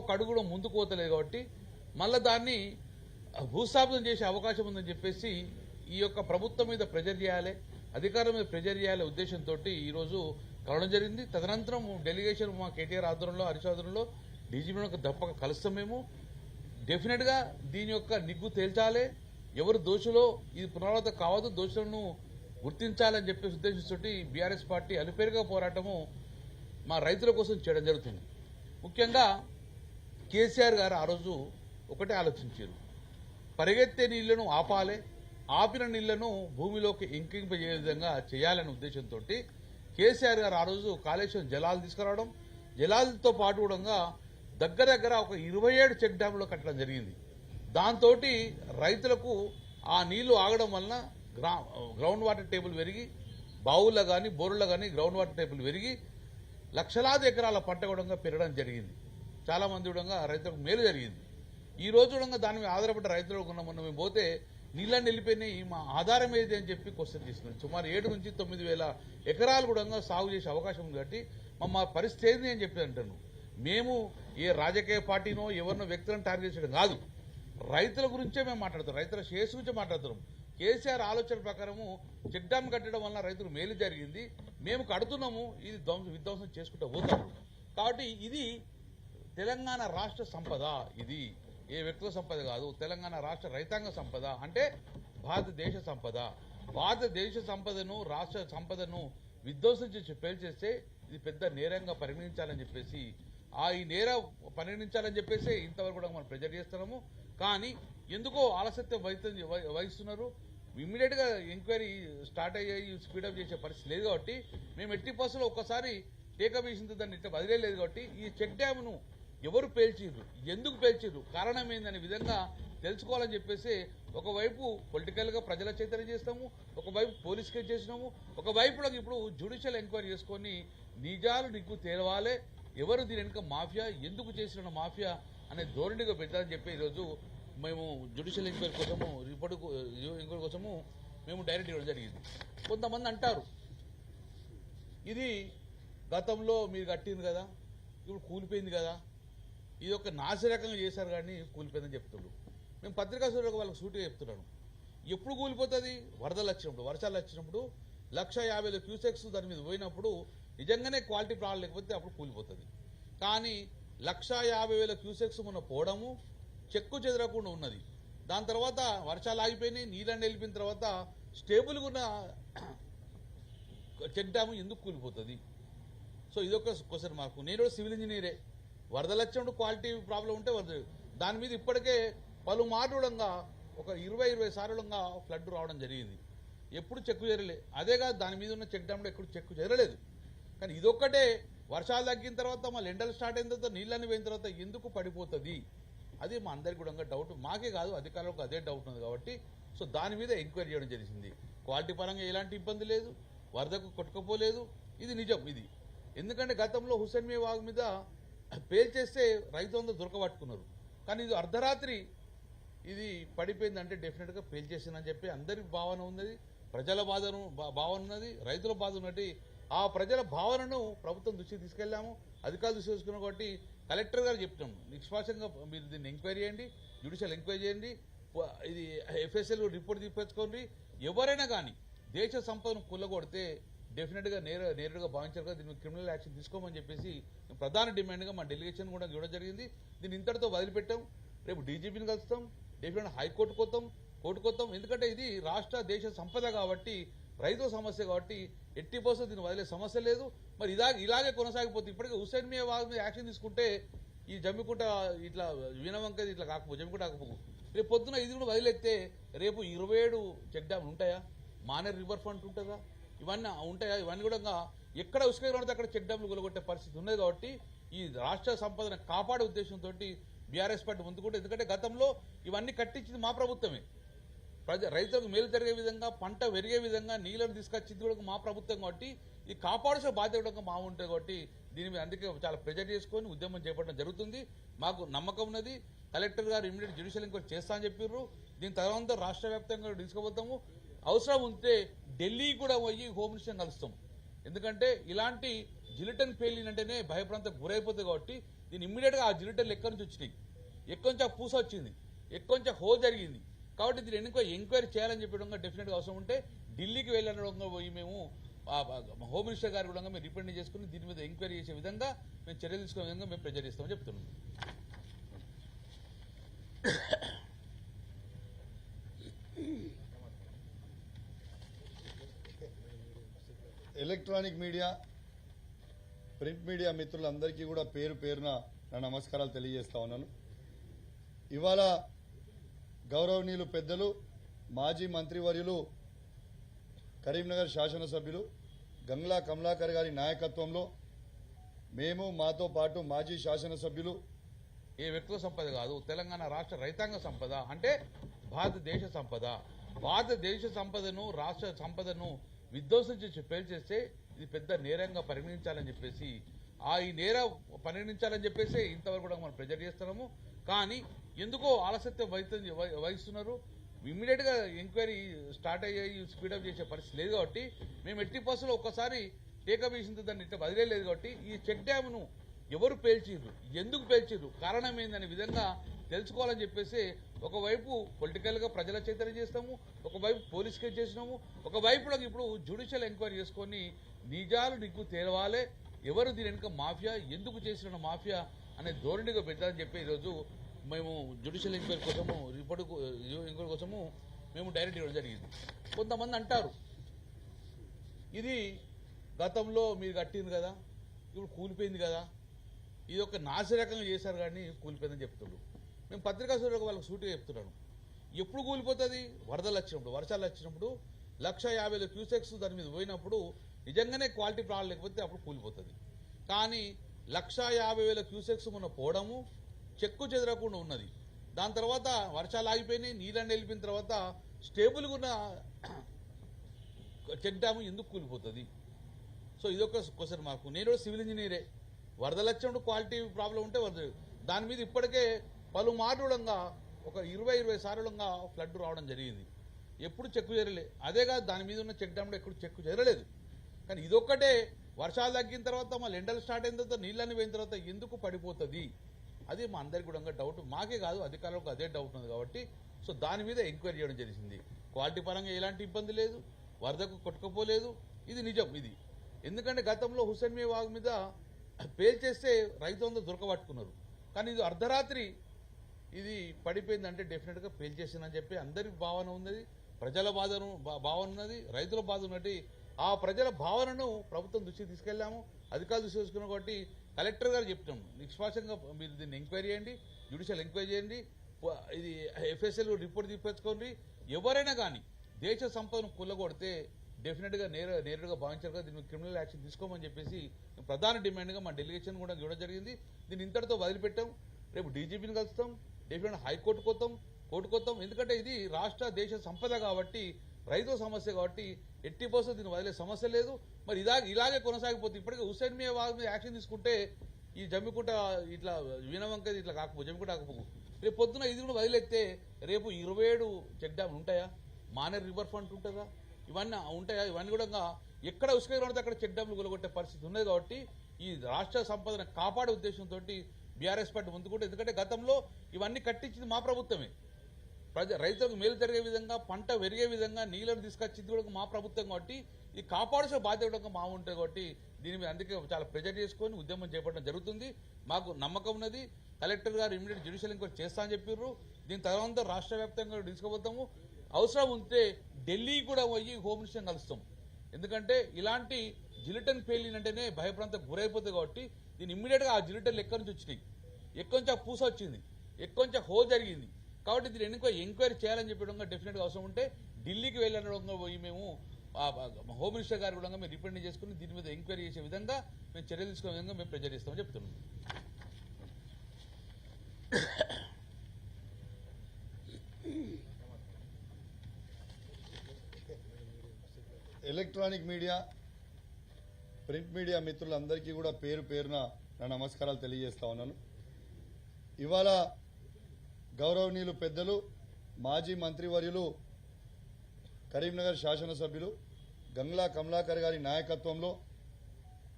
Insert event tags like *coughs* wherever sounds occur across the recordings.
ఒక అడుగు కూడా ముందుకు పోతలేదు కాబట్టి మళ్ళీ దాన్ని భూస్థాపితం చేసే అవకాశం ఉందని చెప్పేసి ఈ యొక్క ప్రభుత్వం మీద ప్రెజర్ చేయాలి అధికారం మీద ప్రెజర్ చేయాలి ఉద్దేశంతో ఈరోజు కలవడం జరిగింది. తదనంతరం డెలిగేషన్ మా కేటీఆర్ ఆధ్వర్యంలో హరీష్ ఆధ్వర్యంలో డీజీపీ తప్పక కలుస్తాం మేము. డెఫినెట్గా దీని యొక్క నిగ్గు తేల్చాలి. ఎవరు దోషులో ఇది పునరావృతం కావద్దు దోషులను గుర్తించాలని చెప్పే ఉద్దేశంతో బీఆర్ఎస్ పార్టీ అలుపేరుగా పోరాటము మా రైతుల కోసం చేయడం జరుగుతుంది. ముఖ్యంగా కేసీఆర్ గారు ఆ రోజు ఒకటే ఆలోచించారు. పరిగెత్తే నీళ్ళను ఆపాలి ఆపిన నీళ్ళను భూమిలోకి ఇంకింపజే విధంగా చేయాలనే ఉద్దేశంతో కేసీఆర్ గారు ఆ రోజు కాళేశ్వరం జలాలు తీసుకురావడం జలాలతో పాటు కూడా దగ్గర దగ్గర ఒక ఇరవై ఏడు చెక్ డ్యాంలో కట్టడం జరిగింది. దాంతో రైతులకు ఆ నీళ్ళు ఆగడం వలన గ్రా గ్రౌండ్ వాటర్ టేబుల్ పెరిగి బావుల్లో కానీ బోరుల్లో కానీ గ్రౌండ్ వాటర్ టేబుల్ పెరిగి లక్షలాది ఎకరాల పంట కూడా పెరగడం జరిగింది. చాలా మంది కూడా రైతులకు మేలు జరిగింది. ఈ రోజు కూడా దాని మీద ఆధారపడ్డ రైతులు కూడా మొన్న మేము పోతే నీళ్ళని వెళ్ళిపోయినాయి మా ఆధారం ఏది అని చెప్పి క్వశ్చన్ తీసుకున్నాం. సుమారు ఏడు నుంచి తొమ్మిది వేల ఎకరాలు కూడా సాగు చేసే అవకాశం ఉంది కాబట్టి మా మా పరిస్థితి ఏంది అని చెప్పి అంటాను. మేము ఏ రాజకీయ పార్టీనో ఎవరినో వ్యక్తులను టార్గెట్ చేయడం కాదు. రైతుల గురించే మేము మాట్లాడుతాం రైతుల శేషు గురించే మాట్లాడుతున్నాం. కేసీఆర్ ఆలోచన ప్రకారము చెక్ డ్యామ్ కట్టడం వల్ల రైతులు మేలు జరిగింది. మేము కడుతున్నాము ఇది ధ్వంసం విధ్వంసం చేసుకుంటూ పోతాము. కాబట్టి ఇది తెలంగాణ రాష్ట్ర సంపద ఇది. ఏ వ్యక్తుల సంపద కాదు తెలంగాణ రాష్ట్ర రైతాంగ సంపద అంటే భారతదేశ సంపద. భారతదేశ సంపదను రాష్ట్ర సంపదను విధ్వంసం చేసి పేల్చేస్తే ఇది పెద్ద నేరంగా పరిగణించాలని చెప్పేసి ఆ ఈ నేర పరిగణించాలని చెప్పేసి ఇంతవరకు కూడా మనం ప్రెజర్ చేస్తున్నాము. కానీ ఎందుకో ఆలస్యత్వం వహిస్తుంది వహిస్తున్నారు. ఇమ్మీడియట్గా ఎంక్వైరీ స్టార్ట్ అయ్యి స్పీడప్ చేసే పరిస్థితి లేదు కాబట్టి మేము ఎట్టి బస్సులో ఒక్కసారి టేకప్ చేసిన దాన్ని ఇట్లా వదిలేదు కాబట్టి ఈ చెక్ డ్యామ్ను ఎవరు పేల్చిర్రు? ఎందుకు పేల్చిర్రు? కారణం ఏందనే విధంగా తెలుసుకోవాలని చెప్పేసి ఒకవైపు పొలిటికల్గా ప్రజల చైతన్యం చేస్తాము ఒకవైపు పోలీస్ కేసు చేసినాము ఒకవైపు ఇప్పుడు జ్యుడిషియల్ ఎంక్వైరీ చేసుకొని నిజాలు నీకు తేలవాలే ఎవరు దీని వెనుక మాఫియా ఎందుకు చేసిన మాఫియా అనే ధోరణిగా పెట్టాలని చెప్పి ఈరోజు మేము జ్యుడిషియల్ ఎంక్వైరీ కోసము రిపోర్ట్ ఎంక్వైరీ కోసము మేము డైరెక్ట్ ఇవ్వడం జరిగింది. కొంతమంది అంటారు ఇది గతంలో మీరు కట్టింది కదా ఇప్పుడు కూలిపోయింది కదా ఇది ఒక నాసిరకంగా చేశారు కానీ కూలిపోయిందని చెప్తుండ్రు మేము పత్రికా సూర్యులకు వాళ్ళకి సూటిగా చెప్తున్నాను. ఎప్పుడు కూలిపోతుంది? వరదలు వచ్చినప్పుడు వర్షాలు వచ్చినప్పుడు లక్ష యాభై వేల క్యూసెక్స్ దాని మీద పోయినప్పుడు నిజంగానే క్వాలిటీ ప్రాబ్లం లేకపోతే అప్పుడు కూలిపోతుంది. కానీ లక్ష యాభై వేల క్యూసెక్స్ మొన్న పోవడము చెక్కు చెదరకుండా ఉన్నది. దాని తర్వాత వర్షాలు ఆగిపోయినాయి నీళ్ళని వెళ్ళిపోయిన తర్వాత స్టేబుల్గా ఉన్న చెక్ డ్యాము ఎందుకు కూలిపోతుంది? సో ఇదొక క్వశ్చన్ మార్కు. నేను సివిల్ ఇంజనీరే. వరదలు వచ్చినప్పుడు క్వాలిటీ ప్రాబ్లం ఉంటే వరద. దాని మీద ఇప్పటికే పలుమారుడంగా ఒక ఇరవై ఇరవై సార్లుగా ఫ్లడ్ రావడం జరిగింది. ఎప్పుడు చెక్కు చేరలే. అదే కాదు దాని మీద ఉన్న చెక్ డ్యామ్లో ఎప్పుడు చెక్కు చేరలేదు. కానీ ఇదొక్కటే వర్షాలు తగ్గిన తర్వాత మళ్ళీ ఎండలు స్టార్ట్ అయిన తర్వాత నీళ్ళని పోయిన తర్వాత ఎందుకు పడిపోతుంది? అది మా అందరికి కూడా డౌట్. మాకే కాదు అధికారులకు అదే డౌట్ ఉంది కాబట్టి సో దాని మీద ఎంక్వైరీ చేయడం జరిగింది. క్వాలిటీ పరంగా ఎలాంటి ఇబ్బంది లేదు వరదకు కొట్టుకపోలేదు. ఇది నిజం ఇది. ఎందుకంటే గతంలో హుసేన్ మీ వాగ్ మీద పేల్చేస్తే రైతు అందరూ దొరకబట్టుకున్నారు. కానీ ఇది అర్ధరాత్రి ఇది పడిపోయిందంటే డెఫినెట్గా పేల్చేసిందని చెప్పి అందరి భావన ఉన్నది ప్రజల బాధను భావన ఉన్నది రైతుల బాధ ఉన్నది. ఆ ప్రజల భావనను ప్రభుత్వం దృష్టికి తీసుకెళ్ళాము అధికారులు దృష్టి తీసుకున్నాం కాబట్టి కలెక్టర్ గారు చెప్తాం నిష్పాషంగా మీరు దీన్ని ఎంక్వైరీ చేయండి జ్యుడిషియల్ ఎంక్వైరీ చేయండి ఇది ఎఫ్ఎస్ఎల్ రిపోర్ట్ తీపించుకోండి ఎవరైనా కానీ దేశ సంపదను కుల్లగొడితే డెఫినెట్గా నేర నేరుగా భావించారు కదా దీన్ని క్రిమినల్ యాక్షన్ తీసుకోమని చెప్పేసి ప్రధాన డిమాండ్గా మా డెలిగేషన్ కూడా ఇవ్వడం జరిగింది. దీన్ని ఇంతటితో వదిలిపెట్టాం. రేపు డీజీపీని కలుస్తాం. డెఫినెట్ హైకోర్టుకు వస్తాం కోర్టుకు వస్తాం ఎందుకంటే ఇది రాష్ట్ర దేశ సంపద కాబట్టి రైతుల సమస్య కాబట్టి ఎట్టి పర్సెంట్ దీన్ని వదిలే సమస్య లేదు. మరి ఇదా ఇలాగే కొనసాగిపోతుంది ఇప్పటికే హుసేన్ మీ మీద యాక్షన్ తీసుకుంటే ఈ జమ్మికుంట ఇట్లా వినవంక ఇట్లా కాకపో జమ్మికుంట కాకపో రేపు పొద్దున ఇది కూడా వదిలేస్తే రేపు ఇరవై ఏడు చెక్ డ్యామ్లు ఉంటాయా? మానేర్ రివర్ ఫ్రంట్ ఉంటుందా? ఇవన్నీ ఉంటాయా? ఇవన్నీ కూడా ఎక్కడ ఉసుక ఉంటే అక్కడ చెక్ డ్యామ్లు కొలగొట్టే పరిస్థితి ఉన్నది కాబట్టి ఈ రాష్ట్ర సంపదను కాపాడే ఉద్దేశంతో బీఆర్ఎస్ పార్టీ ముందుకుంటే ఎందుకంటే గతంలో ఇవన్నీ కట్టించింది మా ప్రభుత్వమే. ప్రజ రైతులకు మేలు జరిగే విధంగా పంట పెరిగే విధంగా నీళ్ళను తీసుకొచ్చింది కూడా మా ప్రభుత్వం కాబట్టి ఈ కాపాడుసిన బాధ్యత కూడా మా ఉంటుంది కాబట్టి దీని మీద అందుకే చాలా ప్రెజర్ చేసుకొని ఉద్యమం చేపట్టడం జరుగుతుంది. మాకు నమ్మకం ఉన్నది. కలెక్టర్ గారు ఇమీడియట్ జ్యుడిషియల్ ఎంక్వైరీ చేస్తా అని చెప్పారు దీని తర్వాత రాష్ట్ర వ్యాప్తంగా తీసుకుపోతాము అవసరం ఉంటే ఢిల్లీ కూడా పోయి హోమ్ మినిస్టర్ కలుస్తాం ఎందుకంటే ఇలాంటి జిలిటన్ ఫెయిలింగ్ అంటేనే భయప్రాంతం గురైపోతుంది కాబట్టి దీని ఇమ్మీడియట్గా ఆ జిలిటన్లు ఎక్కడి నుంచి వచ్చినాయి? ఎక్కడి నుంచి ఆ పూస వచ్చింది? ఎక్కడి నుంచి హో జరిగింది? కాబట్టి దీని ఎన్నికో ఎంక్వైరీ చేయాలని చెప్పడం డెఫినెట్గా అవసరం ఉంటే ఢిల్లీకి వెళ్ళడం పోయి మేము ఆ, హోమ్ మినిస్టర్ గారు కూడా మేము రిప్రజెంట్ చేసుకుని దీని మీద ఎంక్వైరీ చేసే విధంగా మేము చర్యలు తీసుకునే విధంగా మేము ప్రెజర్ చేస్తామని చెప్తున్నాం. ఎలక్ట్రానిక్ మీడియా ప్రింట్ మీడియా మిత్రులందరికీ కూడా పేరు పేరున నా నమస్కారాలు తెలియజేస్తా ఉన్నాను. ఇవాళ గౌరవనీయులు పెద్దలు మాజీ మంత్రివర్యులు కరీంనగర్ శాసనసభ్యులు గంగ్లా కమలాకర్ గారి నాయకత్వంలో మేము మాతో పాటు మాజీ శాసనసభ్యులు ఏ వ్యక్తుల సంపద కాదు తెలంగాణ రాష్ట్ర రైతాంగ సంపద అంటే భారతదేశ సంపద. భారతదేశ సంపదను రాష్ట్ర సంపదను విధ్వంసం చేసి పేల్చేస్తే ఇది పెద్ద నేరంగా పరిగణించాలని చెప్పేసి ఆ ఈ నేర పరిగణించాలని చెప్పేసి ఇంతవరకు కూడా మనం ప్రెజర్ చేస్తున్నాము. కానీ ఎందుకో ఆలస్యత్వం వహిస్తుంది వహిస్తున్నారు. ఇమ్మీడియట్గా ఎంక్వైరీ స్టార్ట్ అయ్యి స్పీడప్ చేసే పరిస్థితి లేదు కాబట్టి మేము ఎట్టి బస్సులో ఒక్కసారి టేకప్ చేసిన దాన్ని ఇట్లా వదిలేదు కాబట్టి ఈ చెక్ డ్యామ్ను ఎవరు పేల్చిర్రు? ఎందుకు పేల్చిర్రు? కారణం ఏందనే విధంగా తెలుసుకోవాలని చెప్పేసి ఒకవైపు పొలిటికల్గా ప్రజల చైతన్యం చేస్తాము ఒకవైపు పోలీస్ కేసు చేసినాము ఒకవైపులో ఇప్పుడు జ్యుడిషియల్ ఎంక్వైరీ చేసుకొని నిజాలు నీకు తేలవాలే ఎవరు దీని వెనుక మాఫియా ఎందుకు చేసిన మాఫియా అనే ధోరణిగా పెట్టాలని చెప్పి ఈరోజు మేము జ్యుడిషియల్ ఎంక్వైరీ కోసము రిపోర్టు ఎంక్వైరీ కోసము మేము డైరెక్ట్ ఇవ్వడం జరిగింది. కొంతమంది అంటారు ఇది గతంలో మీరు కట్టింది కదా ఇప్పుడు కూలిపోయింది కదా ఇది ఒక నాసిరకంగా చేశారు కానీ కూలిపోయిందని చెప్తుండ్రు మేము పత్రికా సూర్యులకు వాళ్ళకి సూటిగా చెప్తున్నాను. ఎప్పుడు కూలిపోతుంది? వరదలు వచ్చినప్పుడు వర్షాలు వచ్చినప్పుడు లక్ష యాభై వేల క్యూసెక్స్ దాని మీద పోయినప్పుడు నిజంగానే క్వాలిటీ ప్రాబ్లం లేకపోతే అప్పుడు కూలిపోతుంది. కానీ లక్ష యాభై వేల క్యూసెక్స్ మొన్న పోవడము చెక్కు చెదరకుండా ఉన్నది. దాని తర్వాత వర్షాలు ఆగిపోయినాయి నీళ్ళని వెళ్ళిపోయిన తర్వాత స్టేబుల్గా ఉన్న *coughs* చెక్ డ్యాము ఎందుకు కూలిపోతుంది? సో ఇదొక క్వశ్చన్ మార్కు. నేను కూడా సివిల్ ఇంజనీరే. వరదలు వచ్చినప్పుడు క్వాలిటీ ప్రాబ్లం ఉంటే వరద దాని మీద ఇప్పటికే పలుమారుడంగా ఒక ఇరవై ఇరవై సార్లుగా ఫ్లడ్ రావడం జరిగింది. ఎప్పుడు చెక్కు చేరలే. అదే కాదు దాని మీద ఉన్న చెక్ డ్యామ్లో ఎప్పుడు చెక్కు చేరలేదు. కానీ ఇదొక్కటే వర్షాలు తగ్గిన తర్వాత మళ్ళీ ఎండలు స్టార్ట్ అయిన తర్వాత నీళ్ళని పోయిన తర్వాత ఎందుకు పడిపోతుంది? అది మా అందరికి కూడా డౌట్ మాకే కాదు అధికారులకు అదే డౌట్ ఉంది కాబట్టి సో దాని మీద ఎంక్వైరీ చేయడం జరిగింది. క్వాలిటీ పరంగా ఎలాంటి ఇబ్బంది లేదు వరదకు కొట్టుకుపోలేదు. ఇది నిజం ఇది. ఎందుకంటే గతంలో హుసేన్ మీ వాగ్ మీద పేల్చేస్తే చేస్తే అందరూ దొరకబట్టుకున్నారు. కానీ ఇది అర్ధరాత్రి ఇది పడిపోయిందంటే డెఫినెట్గా పేల్చేసిందని చెప్పి అందరి భావన ఉన్నది ప్రజల బాధను భావన ఉన్నది రైతుల బాధ ఉన్నట్టు ఆ ప్రజల భావనను ప్రభుత్వం దృష్టికి తీసుకెళ్ళాము అధికారులు దృష్టి తీసుకున్నాం కాబట్టి కలెక్టర్ గారు చెప్తాం నిష్పాక్షంగా మీరు దీన్ని ఎంక్వైరీ చేయండి జ్యుడిషియల్ ఎంక్వైరీ చేయండి ఇది ఎఫ్ఎస్ఎల్ రిపోర్ట్ తీసుకొచ్చుకోండి ఎవరైనా కానీ దేశ సంపదను కుల్లగొడితే డెఫినెట్గా నేర నేరుగా భావించారు కదా దీన్ని క్రిమినల్ యాక్షన్ తీసుకోమని చెప్పేసి ప్రధాన డిమాండ్గా మా డెలిగేషన్ కూడా చూడడం జరిగింది. దీన్ని ఇంతటితో వదిలిపెట్టాం. రేపు డీజీపీని కలుస్తాం. డెఫినెట్ హైకోర్టు కొత్తం కోర్టు కొత్తం. ఎందుకంటే ఇది రాష్ట్ర దేశ సంపద కాబట్టి రైతు సమస్య కాబట్టి ఎట్టి పోసం దీన్ని వదిలే సమస్య లేదు. మరి ఇదా ఇలాగే కొనసాగిపోతే ఇప్పటికే హుసేన్ మీ వాళ్ళ మీద యాక్షన్ తీసుకుంటే ఈ జమ్మికుంట ఇట్లా వినవంక ఇట్లా కాకపో జమ్మికుంట కాకపో. రేపు పొద్దున ఇది కూడా వదిలేస్తే రేపు ఇరవై ఏడు చెక్ డ్యామ్లు ఉంటాయా? మానేర్ రివర్ ఫ్రంట్ ఉంటుందా? ఇవన్నీ ఉంటాయా? ఇవన్నీ కూడా ఎక్కడ ఉసుక పడితే అక్కడ చెక్ డ్యామ్లు కొలగొట్టే పరిస్థితి ఉన్నది కాబట్టి ఈ రాష్ట్ర సంపదను కాపాడే ఉద్దేశంతో బీఆర్ఎస్ పార్టీ ముందుకుంటే ఎందుకంటే గతంలో ఇవన్నీ కట్టించింది మా ప్రభుత్వమే. ప్రజ రైతులకు మేలు జరిగే విధంగా పంట పెరిగే విధంగా నీళ్ళను తీసుకొచ్చింది కూడా మా ప్రభుత్వం కాబట్టి ఇది కాపాడాల్సిన బాధ్యత కూడా మా ఉంటుంది కాబట్టి దీని మీద అందుకే చాలా ప్రెజర్ చేసుకొని ఉద్యమం చేపట్టడం జరుగుతుంది. మాకు నమ్మకం ఉన్నది. కలెక్టర్ గారు ఇమీడియట్ జ్యుడిషియల్ ఎంక్వైరీ చేస్తా అని చెప్పారు దీని తర్వాత రాష్ట్ర వ్యాప్తంగా తీసుకుపోతాము. అవసరం ఉంటే ఢిల్లీ కూడా పోయి హోమ్ మినిస్టర్ కలుస్తాం. ఎందుకంటే ఇలాంటి జిలిటన్ ఫెయిలింగ్ అంటేనే భయప్రాంతం గురైపోతుంది కాబట్టి దీని ఇమ్మీడియట్గా ఆ జిలిటన్లు ఎక్కడి నుంచి వచ్చినాయి? ఎక్కడి నుంచి ఆ పూస వచ్చింది? ఎక్కడి నుంచి హో జరిగింది? కాబట్టి దీని ఎన్నికో ఎంక్వైరీ చేయాలని చెప్పడం డెఫినెట్గా అవసరం ఉంటే ఢిల్లీకి వెళ్ళడంగా పోయి మేము ఆ, ఆ, హోమ్ మినిస్టర్ గారు కూడా మేము రిప్రెండ్ చేసుకుని దీని మీద ఎంక్వైరీ చేసే విధంగా మేము చర్యలు తీసుకునే విధంగా మేము ప్రెజర్ చేస్తామని చెప్తున్నాం. ఎలక్ట్రానిక్ మీడియా ప్రింట్ మీడియా మిత్రులందరికీ కూడా పేరు పేరున నా నమస్కారాలు తెలియజేస్తా ఉన్నాను. ఇవాళ గౌరవనీయులు పెద్దలు మాజీ మంత్రివర్యులు కరీంనగర్ శాసనసభ్యులు గంగ్లా కమలాకర్ గారి నాయకత్వంలో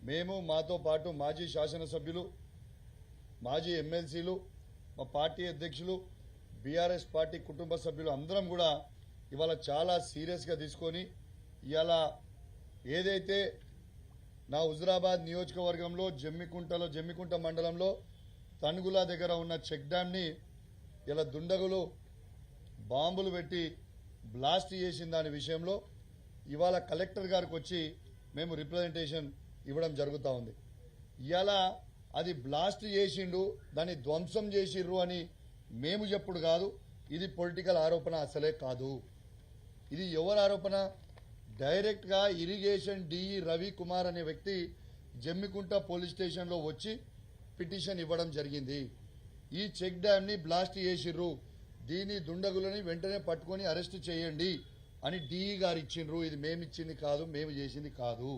మేము మాతో పాటు మాజీ శాసనసభ్యులు మాజీ ఎమ్మెల్సీలు మా పార్టీ అధ్యక్షులు బీఆర్ఎస్ పార్టీ కుటుంబ సభ్యులు అందరం కూడా ఇవాళ చాలా సీరియస్గా తీసుకొని ఇవాళ ఏదైతే నా హుజురాబాద్ నియోజకవర్గంలో జమ్మికుంటలో జమ్మికుంట మండలంలో తణుగుల దగ్గర ఉన్న చెక్ డ్యామ్ని ఇలా దుండగులు బాంబులు పెట్టి బ్లాస్ట్ చేసిన దాని విషయంలో ఇవాళ కలెక్టర్ గారికి వచ్చి మేము రిప్రజెంటేషన్ ఇవ్వడం జరుగుతూ ఉంది. ఇవాళ అది బ్లాస్ట్ చేసిండు దాన్ని ధ్వంసం చేసిర్రు అని మేము చెప్పుడు కాదు. ఇది పొలిటికల్ ఆరోపణ అసలే కాదు. ఇది ఎవరి ఆరోపణ? డైరెక్ట్గా ఇరిగేషన్ డిఈ రవి కుమార్ అనే వ్యక్తి జమ్మికుంట పోలీస్ స్టేషన్లో వచ్చి పిటిషన్ ఇవ్వడం జరిగింది. ఈ చెక్ డ్యామ్ని బ్లాస్ట్ చేసిర్రు. దీని దుండగులని వెంటనే పట్టుకొని అరెస్ట్ చేయండి అని డిఈ గారు ఇచ్చిండ్రు. ఇది మేము ఇచ్చింది కాదు మేము చేసింది కాదు.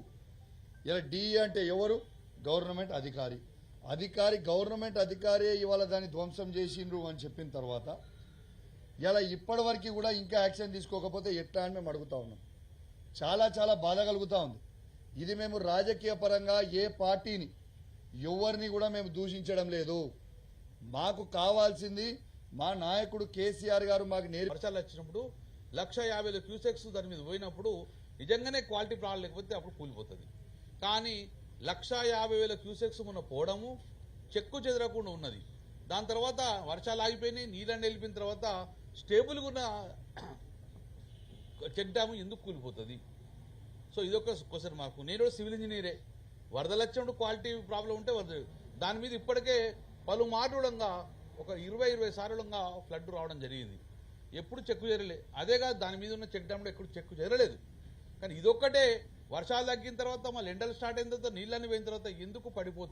ఇలా డిఈ అంటే ఎవరు? గవర్నమెంట్ అధికారి. అధికారి గవర్నమెంట్ అధికారే ఇవాళ దాన్ని ధ్వంసం చేసిండ్రు అని చెప్పిన తర్వాత ఇలా ఇప్పటివరకు కూడా ఇంకా యాక్షన్ తీసుకోకపోతే ఎట్లా అని మేము అడుగుతా ఉన్నాం. చాలా చాలా బాధ కలుగుతా ఉంది. ఇది మేము రాజకీయ పరంగా ఏ పార్టీని ఎవరిని కూడా మేము దూషించడం లేదు. మాకు కావాల్సింది మా నాయకుడు కేసీఆర్ గారు మాకు నేర్పి వర్షాలు వచ్చినప్పుడు లక్ష యాభై వేల క్యూసెక్స్ దాని మీద పోయినప్పుడు నిజంగానే క్వాలిటీ ప్రాబ్లం లేకపోతే అప్పుడు కూలిపోతుంది. కానీ లక్ష యాభై వేల క్యూసెక్స్ మొన్న పోవడము చెక్కు చెదరకుండా ఉన్నది. దాని తర్వాత వర్షాలు ఆగిపోయినాయి నీళ్ళని వెళ్ళిపోయిన తర్వాత స్టేబుల్గా ఉన్న చెక్ డ్యాము ఎందుకు కూలిపోతుంది? సో ఇదొక క్వశ్చన్ మార్కు. నేను కూడా సివిల్ ఇంజనీరే. వరదలు వచ్చినప్పుడు క్వాలిటీ ప్రాబ్లం ఉంటే వరద దాని మీద ఇప్పటికే పలు మారుడంగా ఒక ఇరవై ఇరవై సార్లుగా ఫ్లడ్ రావడం జరిగింది. ఎప్పుడు చెక్కు చేరలే అదే కాదు దాని మీద ఉన్న చెక్ డ్యామ్లో ఎప్పుడు చెక్కు చేరలేదు కానీ ఇదొక్కటే వర్షాలు తగ్గిన తర్వాత మళ్ళీ ఎండలు స్టార్ట్ అయిన తర్వాత నీళ్ళని పోయిన తర్వాత ఎందుకు పడిపోతుంది